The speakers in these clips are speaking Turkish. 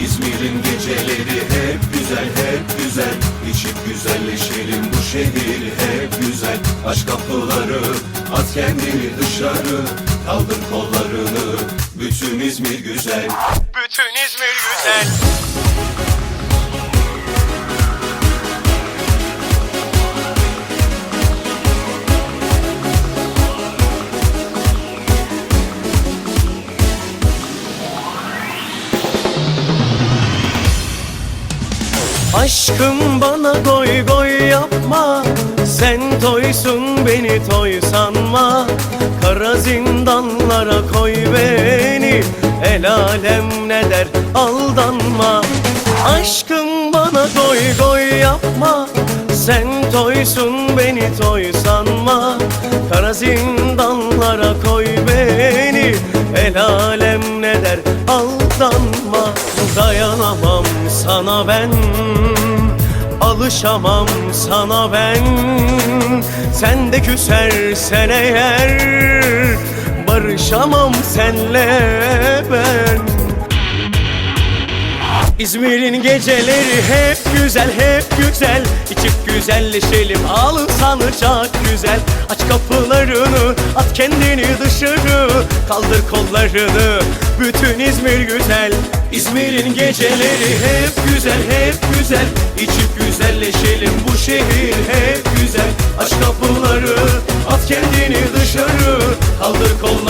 İzmir'in geceleri hep güzel hep güzel. İçip güzelleşelim bu şehir hep güzel. Aç kapıları at kendini dışarı. Kaldır kollarını bütün İzmir güzel. Bütün İzmir güzel Aşkım bana goy goy yapma. Sen toysun beni toy sanma. Kara zindanlara koy beni. El alem ne der aldanma. Aşkım bana goy goy yapma. Sen toysun beni toy sanma. Kara zindanlara koy beni. El alem ne der aldanma sana ben Alışamam sana ben. Sen de küsersen eğer Barışamam senle ben. İzmir'in geceleri hep güzel hep güzel. İçip güzelleşelim alın sanacak güzel. Aç kapılarını at kendini dışarı. Kaldır kollarını bütün İzmir güzel İzmir'in geceleri hep güzel hep güzel. İçip güzelleşelim bu şehir hep güzel. Aç kapıları at kendini dışarı. Kaldır kollarını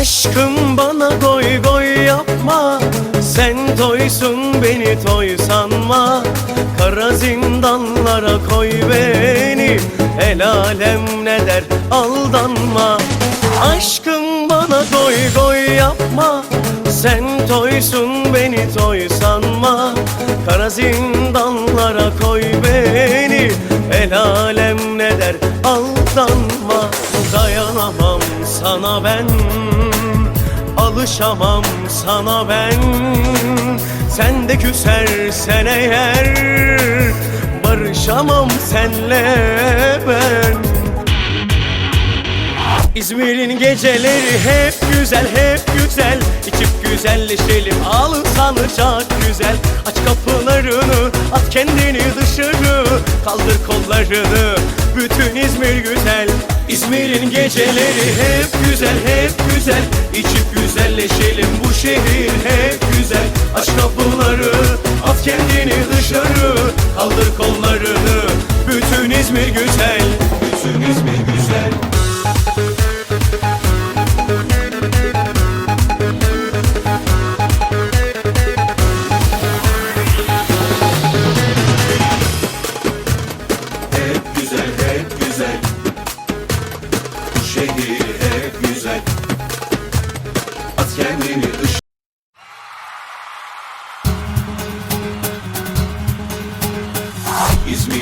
Aşkım bana goy goy yapma. Sen toysun beni toy sanma. Kara zindanlara koy beni. El alem ne der aldanma. Aşkım bana goy goy yapma. Sen toysun beni toy sanma. Kara zindanlara koy beni. El alem ne der aldanma. Dayanamam sana ben Alışamam sana ben. Sen de küsersen eğer Barışamam senle ben. İzmir'in geceleri hep güzel hep güzel. İçip güzelleşelim alın sanacak güzel. Aç kapılarını at kendini dışarı. Kaldır kollarını bütün İzmir güzel İzmir'in geceleri hep güzel hep güzel. İçip güzelleşelim bu şehir hep güzel. Aç kapıları at kendini dışarı. Kaldır kollarını bütün İzmir güzel. Bütün İzmir güzel. Hep güzel hep güzel